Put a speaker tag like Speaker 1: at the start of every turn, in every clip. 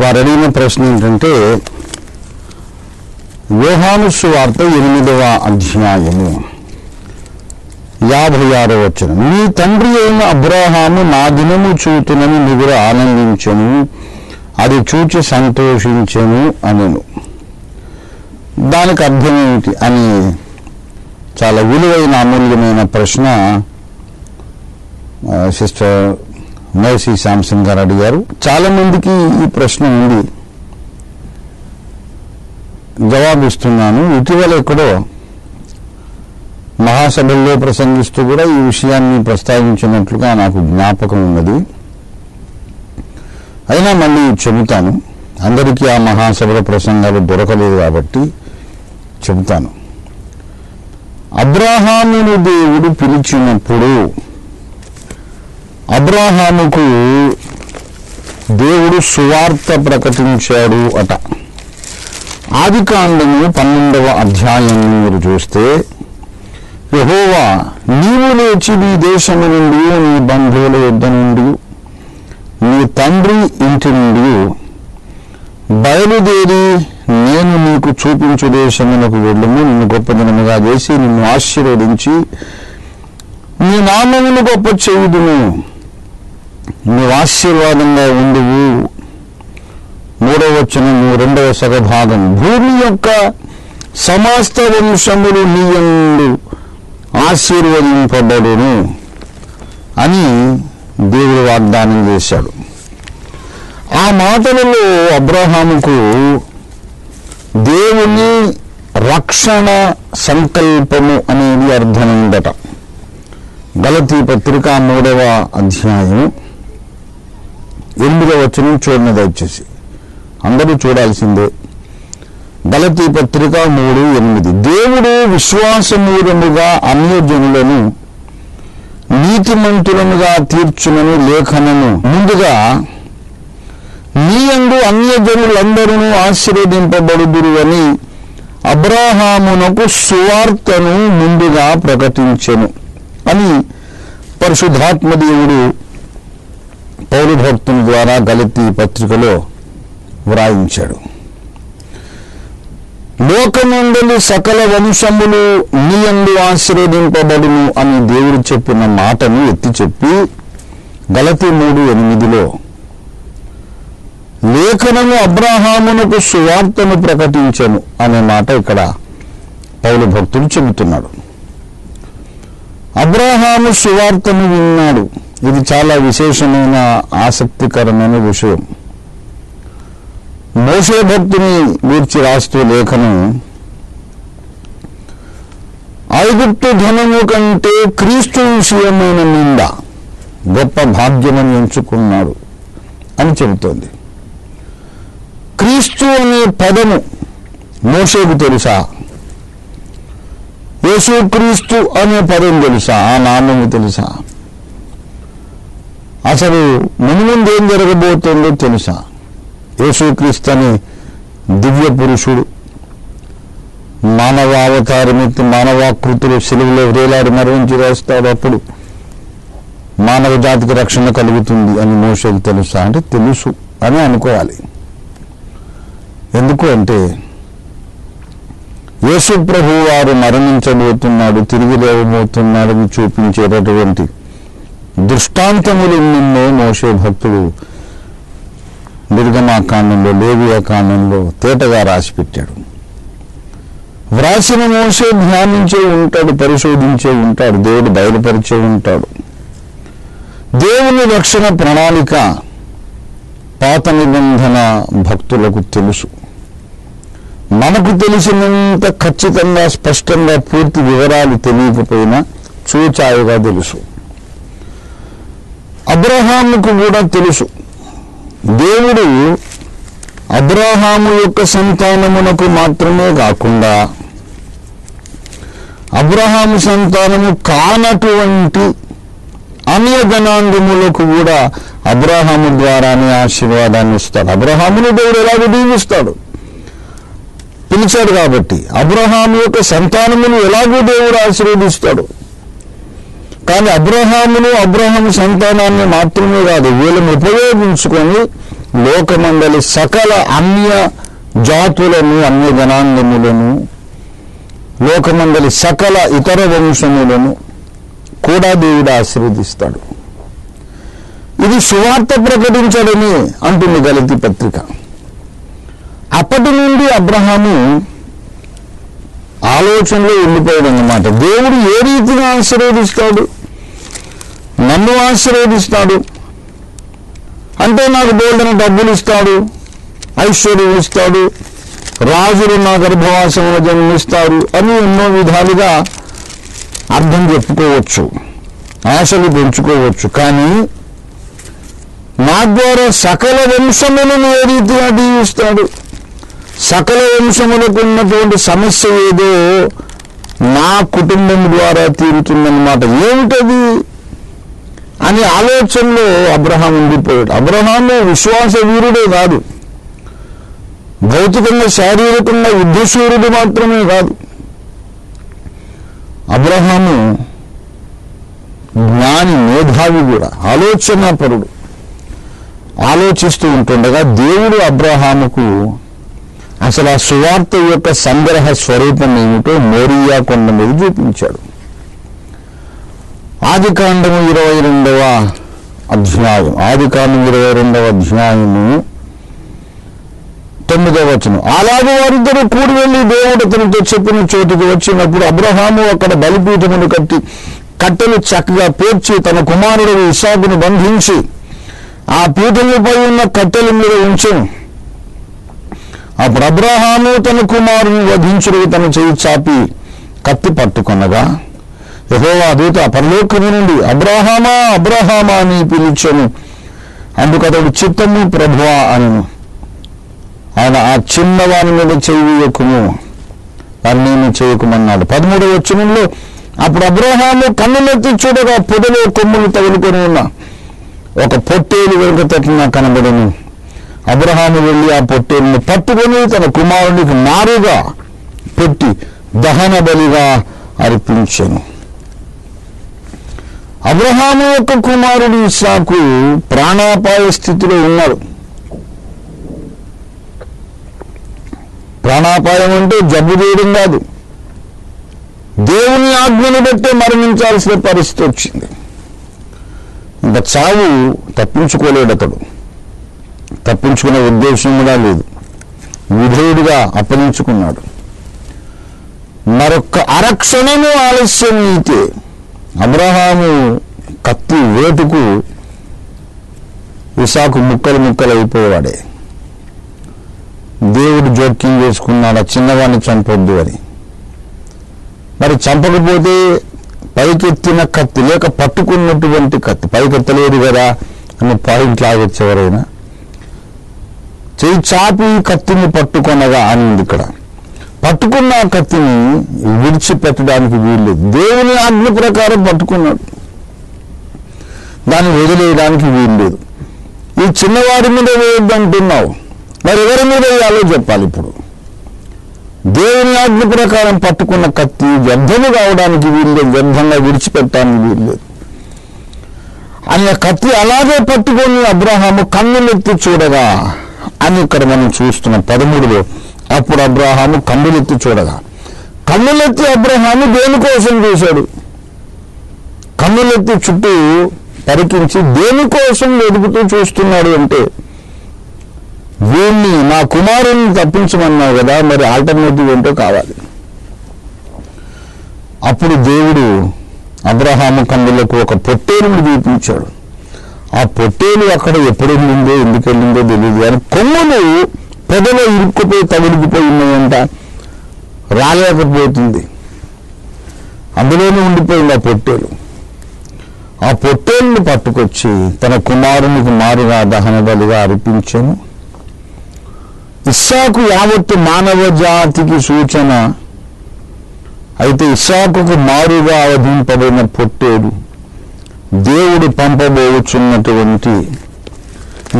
Speaker 1: వారు అడిగిన ప్రశ్న ఏంటంటే యోహాను సువార్త ఎనిమిదవ అధ్యాయము యాభై ఆరో వచ్చిన నీ తండ్రి అయిన అబ్రాహాము నా దినము చూతునని నిగురు ఆనందించను అది చూచి సంతోషించను అనెను. దానికి అర్థం ఏమిటి అని చాలా విలువైన అమూల్యమైన ప్రశ్న సిస్టర్ మేసీ శాంసన్ గారు అడిగారు. చాలా మందికి ఈ ప్రశ్న ఉంది. జవాబిస్తున్నాను ఇటీవల ఎక్కడో మహాసభల్లో ప్రసంగిస్తూ కూడా ఈ విషయాన్ని ప్రస్తావించినట్లుగా నాకు జ్ఞాపకం ఉన్నది. అయినా మళ్ళీ చెబుతాను. అందరికీ ఆ మహాసభల ప్రసంగాలు దొరకలేదు కాబట్టి చెబుతాను. అబ్రాహాముని దేవుడు పిలిచినప్పుడు అబ్రాహాముకు దేవుడు సువార్త ప్రకటించాడు అట. ఆది కాండము పన్నెండవ అధ్యాయాన్ని మీరు చూస్తే యహోవా నీవు లేచి నీ దేశము నుండి నీ బంధువుల యుద్ధ నుండి నీ తండ్రి ఇంటి నుండి బయలుదేరి నేను నీకు చూపించు దేశమునకు వెళ్ళము. నిన్ను గొప్ప దినముగా చేసి నిన్ను ఆశీర్వదించి నీ నామమును గొప్ప చేయుదును నువ్వు ఆశీర్వాదంగా ఉండువు. మూడవ వచ్చిన రెండవ సగభాగం భూమి యొక్క సమస్త వంశములు నీయందు ఆశీర్వదింపబడును అని దేవుడు వాగ్దానం చేశాడు. ఆ మాటలలో అబ్రహాముకు దేవుని రక్షణ సంకల్పము అనేది అర్థమైందట. గలతీ పత్రిక మూడవ అధ్యాయం ఎనిమిదో వచ్చిన చూడండి దయచేసి అందరూ చూడాల్సిందే. గలతీ పత్రిక మూడు ఎనిమిది. దేవుడు విశ్వాసమూలముగా అన్యజనులను నీతిమంతులనుగా తీర్చునని లేఖనము. ముందుగా నీ అందు అన్యజనులందరూ ఆశీర్వదింపబడుదురు అని అబ్రాహామునకు సువార్తను ముందుగా ప్రకటించెను అని పరిశుద్ధాత్మ దేవుడు పౌరు ద్వారా గలతీ పత్రికలో వ్రాయించాడు. లోకమందలి సకల వంశములు నీయందు ఆశీర్వదింపబడును అని దేవుడు చెప్పిన మాటను ఎత్తి చెప్పి గలతి మూడు ఎనిమిదిలో లేఖనము అబ్రాహామునకు సువార్తను ప్రకటించను అనే మాట ఇక్కడ పౌలు భక్తుడు చెబుతున్నాడు. అబ్రాహాము సువార్తను విన్నాడు. ఇది చాలా విశేషమైన ఆసక్తికరమైన విషయం. మోసే భక్తిని గూర్చి రాస్తూ లేఖనం ఐగుప్తు ధనము కంటే క్రీస్తు విషయమైన నింద గొప్ప భాగ్యమని ఎంచుకున్నాడు అని చెబుతోంది. క్రీస్తు అనే పదము మోషేకు తెలుసా? యేసుక్రీస్తు అనే పదం తెలుసా? ఆ నామము తెలుసా? అసలు ముందు ఏం జరగబోతుందో తెలుసా? యేసుక్రీస్తు అనే దివ్య పురుషుడు మానవ అవతారమెత్తి మానవాకృతులు సెలువులో వేలాడి మరణించి వేస్తాడు అప్పుడు మానవ జాతికి రక్షణ కలుగుతుంది అని మోషకు తెలుసా అంటే తెలుసు అని అనుకోవాలి. ఎందుకు అంటే యేసు ప్రభు వారు మరణించబోతున్నాడు తిరిగి లేవబోతున్నాడని అని చూపించేటటువంటి దృష్టాంతములు ఎన్నెన్నో మోసే భక్తుడు నిర్గమాకాండంలో లేవియా కాండంలో తేటగా రాసి పెట్టాడు వ్రాసిన మోసే ధ్యానించే ఉంటాడు పరిశోధించే ఉంటాడు దేవుడు బయలుపరిచే ఉంటాడు. దేవుని రక్షణ ప్రణాళిక పాత నిబంధన భక్తులకు తెలుసు. మనకు తెలిసినంత ఖచ్చితంగా స్పష్టంగా పూర్తి వివరాలు తెలియకపోయినా చూచాయగా తెలుసు. అబ్రహాముకు కూడా తెలుసు. దేవుడు అబ్రహాము యొక్క సంతానమునకు మాత్రమే కాకుండా అబ్రహాము సంతానము కానటువంటి అన్య జనాంగములకు కూడా అబ్రహాము ద్వారానే ఆశీర్వాదాన్ని ఇస్తాడు. అబ్రహామును దేవుడు ఎలాగో దీవిస్తాడు? పిలిచాడు కాబట్టి. అబ్రహాము యొక్క సంతానమును ఎలాగో దేవుడు ఆశీర్వదిస్తాడు? కానీ అబ్రహామును అబ్రహాము సంతానాన్ని మాత్రమే కాదు వీళ్ళని ఉపయోగించుకొని లోకమండలి సకల అన్య జాతులను అన్య జనాంగములను లోకమండలి సకల ఇతర వంశములను కూడా దేవుడు ఆశీర్వదిస్తాడు. ఇది సువార్త ప్రకటించడని అంటుంది గలతి పత్రిక. అప్పటి నుండి అబ్రహాము ఆలోచనలో ఉండిపోయాడు అన్నమాట దేవుడు ఏ రీతిగా ఆశీర్వదిస్తాడు? నన్ను ఆశీర్వదిస్తాడు. అంటే నాకు బోల్డన డబ్బులు ఇస్తాడు. ఐశ్వర్యం ఇస్తాడు. రాజులు నా గర్భవాసంలో జన్మిస్తారు అని ఎన్నో విధాలుగా అర్థం చెప్పుకోవచ్చు. ఆశలు పెంచుకోవచ్చు. కానీ నా ద్వారా సకల వంశములను ఏ రీతిగా దీవిస్తాడు? సకల వంశములకు ఉన్నటువంటి సమస్య ఏదో నా కుటుంబం ద్వారా తీరుతుందన్నమాట. ఏమిటది? అని ఆలోచనలో అబ్రహాం ఉండిపోయాడు. అబ్రహాము విశ్వాస వీరుడే కాదు. భౌతికంగా శారీరకంగా యుద్ధశూరుడు మాత్రమే కాదు. అబ్రహాము జ్ఞాని మేధావి కూడా ఆలోచనాపరుడు. ఆలోచిస్తూ ఉంటుండగా దేవుడు అబ్రహాముకు అసలు ఆ సువార్త యొక్క సంగ్రహ స్వరూపం ఏమిటో మోరియా కొండ మీద చూపించాడు. ఆది కాండము ఇరవై రెండవ అధ్యాయం ఆది కాండం ఇరవై రెండవ అధ్యాయము తొమ్మిదవ వచనం. అలాగే వారిద్దరూ కూడి వెళ్ళి దేవుడు అతనితో చెప్పిన చోటుకు వచ్చినప్పుడు అబ్రహాము అక్కడ బలిపీఠమును కట్టి కట్టెలు చక్కగా పేర్చి తన కుమారుడు ఇషాకును బంధించి ఆ పీఠముపై ఉన్న కట్టెల మీద ఉంచను. అప్పుడు అబ్రహాము తన కుమారుని వధించుడు తన చేయి చాపి కత్తి పట్టుకొనగా యహోవా దూత పరలోకము నుండి అబ్రహామా అబ్రహామా అని పిలిచెను. అందుకు అతడు చిత్తము ప్రభువా అనను. ఆయన ఆ చిన్నవాని మీద చేయకుము వారిని చేయకుమన్నాడు. పదమూడవ వచనంలో అప్పుడు అబ్రహాము కన్నులెత్తి చూడగా పొదలో కొమ్ములు తగులుకొని ఉన్న ఒక పొట్టేలు వెనుక తట్టిన కనబడను. అబ్రహాము వెళ్ళి ఆ పొట్టేలును పట్టుకొని తన కుమారునికి మారుగా పెట్టి దహన బలిగా అర్పించను. అబ్రహాము యొక్క కుమారుడు ఇస్సాకు ప్రాణాపాయ స్థితిలో ఉన్నాడు. ప్రాణాపాయం అంటే జబ్బు చేయడం కాదు. దేవుని ఆజ్ఞను బట్టే మరణించాల్సిన పరిస్థితి వచ్చింది. ఇంకా చావు తప్పించుకోలేడు అతడు. తప్పించుకునే ఉద్దేశం కూడా లేదు. విధేయుడిగా అప్పగించుకున్నాడు. మరొక్క అరక్షణము ఆలస్యం అయితే అబ్రహాము కత్తి వేటుకు ఇసాకు ముక్కలు ముక్కలు అయిపోయేవాడే దేవుడు జోక్యం చేసుకున్నాడు ఆ చిన్నవాడిని చంపొద్దు అని. మరి చంపకపోతే పైకెత్తిన కత్తి లేక పట్టుకున్నటువంటి కత్తి పైకెత్తలేదు కదా అని పాయింట్ లాగొచ్చు ఎవరైనా చేయి చాపి కత్తిని పట్టుకొనగా అని ఉంది ఇక్కడ. పట్టుకున్న కత్తిని విడిచిపెట్టడానికి వీల్లేదు. దేవుని ఆజ్ఞ ప్రకారం పట్టుకున్నాడు. దాన్ని వదిలేయడానికి వీల్లేదు. ఈ చిన్నవాడి మీద వేయొద్దంటున్నావు. మరి ఎవరి మీద వేయాలో చెప్పాలి ఇప్పుడు. దేవుని ఆజ్ఞ ప్రకారం పట్టుకున్న కత్తి వ్యర్థము కావడానికి వీల్లేదు. వ్యర్థంగా విడిచిపెట్టడానికి వీల్లేదు. అని కత్తి అలాగే పట్టుకొని అబ్రహాము కన్నులెత్తి చూడగా అని ఇక్కడ మనం చూస్తున్నాం పదమూడులో అప్పుడు అబ్రహాము కన్నులెత్తి చూడగా కన్నులెత్తి అబ్రహాము దేనికోసం చూశాడు? కన్నులెత్తి చుట్టూ పరికించి దేనికోసం వెతుకుతూ చూస్తున్నాడు అంటే వీణ్ణి నా కుమారుని తప్పించమన్నావు కదా మరి ఆల్టర్నేటివ్ ఏంటో కావాలి. అప్పుడు దేవుడు అబ్రహాము కన్నులకు ఒక పొట్టేలుని చూపించాడు. ఆ పొట్టేలు అక్కడ ఎప్పుడు వెళ్ళిందో ఎందుకు వెళ్ళిందో తెలియదు కానీ కొమ్ములు పెదలో ఇరుక్కుపోయి తగులుకుపోయి ఉన్నాయంట. రాలేకపోతుంది. అందులోనే ఉండిపోయింది ఆ పొట్టేలు. ఆ పొట్టేలుని పట్టుకొచ్చి తన కుమారునికి మారుగా దహన బలిగా అర్పించాను. ఇస్సాకు యావత్తు మానవ జాతికి సూచన అయితే ఇస్సాకుకు మారుగా అవధింపబడిన పొట్టేలు దేవుడు పంపబోచున్నటువంటి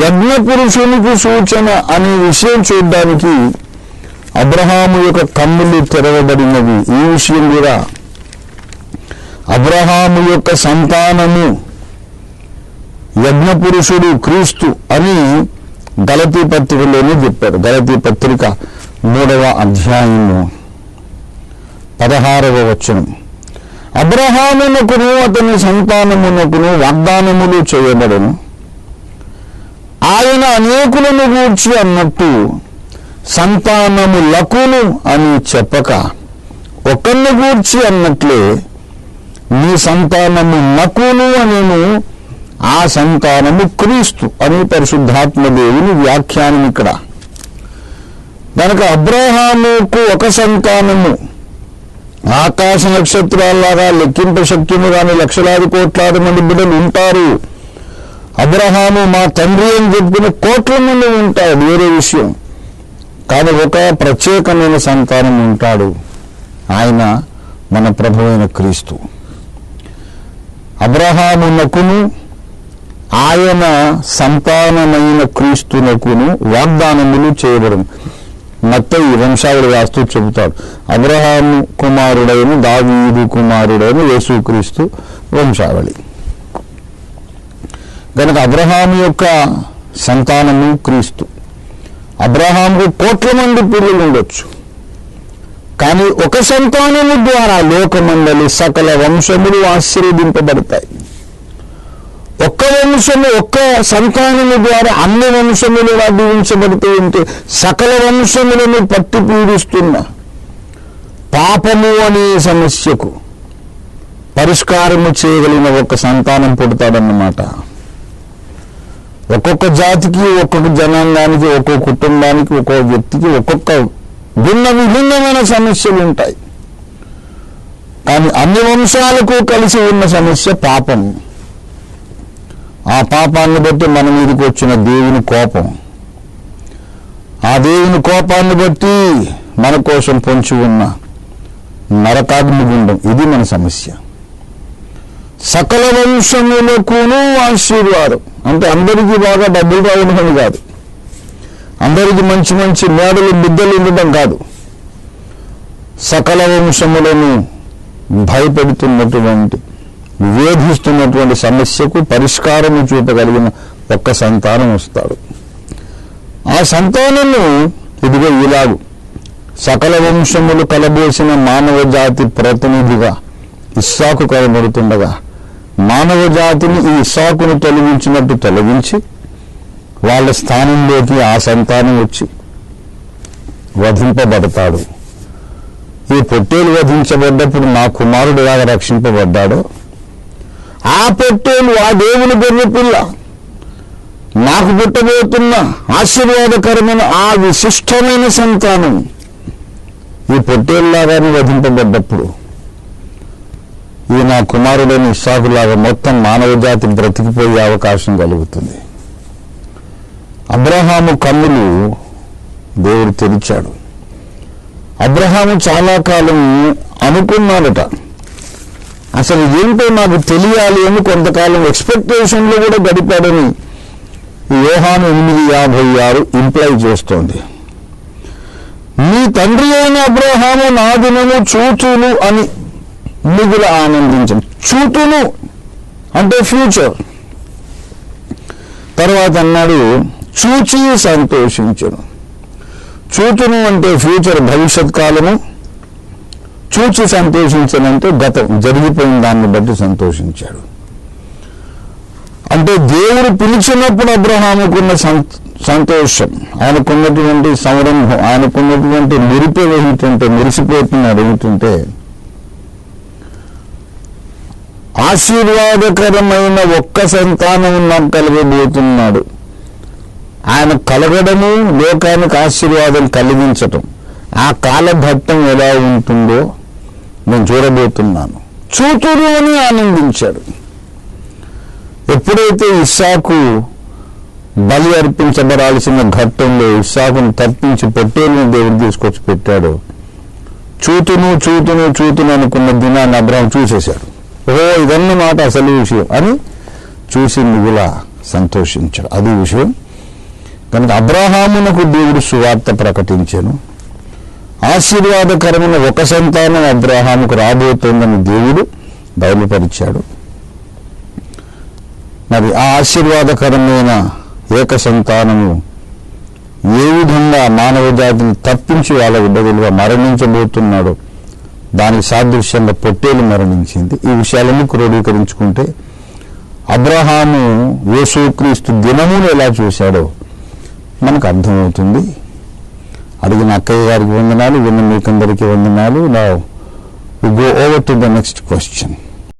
Speaker 1: యజ్ఞ పురుషునికి సూచన అనే విషయం చూడడానికి అబ్రహాము యొక్క కన్నులు తెరవబడినవి. ఈ విషయం కూడా అబ్రహాము యొక్క సంతానము యజ్ఞ పురుషుడు క్రీస్తు అని గలతీ పత్రికలోనే చెప్పారు. గలతీ పత్రిక మూడవ అధ్యాయము పదహారవ వచనం. అబ్రహామునకును అతని సంతానమునకును వాగ్దానములు చేయబడను. ఆయన అనేకులను గూర్చి అన్నట్టు సంతానము లకును అని చెప్పక ఒకరిని గూర్చి అన్నట్లే నీ సంతానము నకును అనేను ఆ సంతానము క్రీస్తు అని పరిశుద్ధాత్మ దేవుని వ్యాఖ్యానం ఇక్కడ. కనుక అబ్రహాముకు ఒక సంతానము ఆకాశ నక్షత్రాలాగా లెక్కింప శక్తిని కానీ లక్షలాది కోట్లాది మంది బిడ్డలు ఉంటారు. అబ్రహాము మా తండ్రి అని చెప్పుకుని కోట్ల మంది ఉంటాడు వేరే విషయం. కానీ ఒక ప్రత్యేకమైన సంతానం ఉంటాడు. ఆయన మన ప్రభువైన క్రీస్తు. అబ్రహామునకును ఆయన సంతానమైన క్రీస్తునకును వాగ్దానములు చేయబడను. మత్త ఈ వంశావళి రాస్తూ చెబుతాడు. అబ్రహాము కుమారుడైన దావీదు కుమారుడైన యేసుక్రీస్తు వంశావళి. గనక అబ్రహాము యొక్క సంతానము క్రీస్తు. అబ్రహాముకు కోట్ల మంది పిల్లలు ఉండొచ్చు. కానీ ఒక సంతానము ద్వారా లోకమండలి సకల వంశములు ఆశీర్వదింపబడతాయి. ఒక్క వంశము ఒక్క సంతానము ద్వారా అన్ని వంశములు దీవించబడుతూ ఉంటే సకల వంశములను పట్టి పీడిస్తున్న పాపము అనే సమస్యకు పరిష్కారము చేయగలిగిన ఒక సంతానం పుడతాడన్నమాట. ఒక్కొక్క జాతికి ఒక్కొక్క జనాంగానికి ఒక్కొక్క కుటుంబానికి ఒక్కొక్క వ్యక్తికి ఒక్కొక్క భిన్న విభిన్నమైన సమస్యలు ఉంటాయి కానీ అన్ని వంశాలకు కలిసి ఉన్న సమస్య పాపం. ఆ పాపాన్ని బట్టి మన మీదకి వచ్చిన దేవుని కోపం. ఆ దేవుని కోపాన్ని బట్టి మన కోసం పొంచి ఉన్న నరకాగ్ని గుండం ఇది మన సమస్య. సకల వంశములకును ఆశీర్వాదం. అంటే అందరికీ బాగా డబ్బులు రావడం కాదు. అందరికీ మంచి మంచి మేడలు బిద్దలు ఉండడం కాదు. సకల వంశములను భయపెడుతున్నటువంటి వేధిస్తున్నటువంటి సమస్యకు పరిష్కారము చూపగలిగిన ఒక్క సంతానం వస్తాడు. ఆ సంతానము ఇదిగో ఇలాగు. సకల వంశములు కలబోసిన మానవ జాతి ప్రతినిధిగా ఇస్సాకు కనబడుతుండగా మానవ జాతిని ఈ ఇసాకును తొలగించినట్టు తొలగించి వాళ్ళ స్థానంలోకి ఆ సంతానం వచ్చి వధింపబడతాడు. ఈ పొట్టేలు వధించబడ్డప్పుడు నా కుమారుడు ఎలాగ రక్షింపబడ్డాడో? ఆ పొట్టేలు ఆ దేవుని గొర్రె పిల్ల నాకు పుట్టబోతున్న ఆశీర్వాదకరమైన ఆ విశిష్టమైన సంతానం ఈ పొట్టేలులాగానే వధింపబడ్డప్పుడు ఈ నా కుమారుడైన ఇషాకులాగా మొత్తం మానవ జాతి బ్రతికిపోయే అవకాశం కలుగుతుంది. అబ్రహాము కన్నులు దేవుడు తెరిచాడు. అబ్రహాము చాలా కాలం అనుకున్నాడట. అసలు ఏంటో నాకు తెలియాలి అని కొంతకాలం ఎక్స్పెక్టేషన్లో కూడా గడిపాడని యోహాను ఎనిమిది యాభై ఆరు ఇంప్లై చేస్తోంది. నీ తండ్రి అయిన అబ్రహాము నా దినము చూచును అని మిగులు ఆనందించను చూతును అంటే ఫ్యూచర్ తర్వాత అన్నాడు చూచి సంతోషించను. చూచును అంటే ఫ్యూచర్ భవిష్యత్ కాలము. చూచి సంతోషించనంటే గతం జరిగిపోయిన దాన్ని బట్టి సంతోషించాడు. అంటే దేవుడు పిలిచినప్పుడు అబ్రహాముకున్న సంతోషం. ఆయనకున్నటువంటి సంరంభం ఆయనకున్నటువంటి మెరిపే ఏమిటంటే మురిసిపోతున్నాడు ఏమిటంటే ఆశీర్వాదకరమైన ఒక్క సంతానం నాకు కలగబోతున్నాడు. ఆయన కలగడము లోకానికి ఆశీర్వాదం కలిగించటం ఆ కాలఘట్టం ఎలా ఉంటుందో నేను చూడబోతున్నాను. చూతురు అని ఆనందించాడు. ఎప్పుడైతే ఇస్సాకు బలి అర్పించబడాల్సిన ఘట్టంలో ఇస్సాకును తప్పించి పొట్టేలుని దేవుడు తీసుకొచ్చి పెట్టాడు చూతును చూతును చూతును అనుకున్న దినాన్ని అబ్రహం చూసేశాడు. ఓ ఇదన్నమాట అసలు విషయం. అని చూసి మిగుల సంతోషించాడు. అది విషయం. కనుక అబ్రహామునకు దేవుడు సువార్త ప్రకటించాను. ఆశీర్వాదకరమైన ఒక సంతానం అబ్రహాముకు రాబోతోందని దేవుడు బయలుపరిచాడు. మరి ఆ ఆశీర్వాదకరమైన ఏక సంతానము ఏ విధంగా మానవ జాతిని తప్పించి వాళ్ళ విడుదలుగా మరణించబోతున్నాడో దానికి సాదృశ్యంగా పొట్టేలు మరణించింది. ఈ విషయాలన్నీ క్రోడీకరించుకుంటే అబ్రహాము యేసుక్రీస్తు దినములు ఎలా చూశాడో మనకు అర్థమవుతుంది. అడిగిన అక్కయ్య గారికి వందనాలు విన్న మీకందరికీ వందనాలు. నా go over to the next question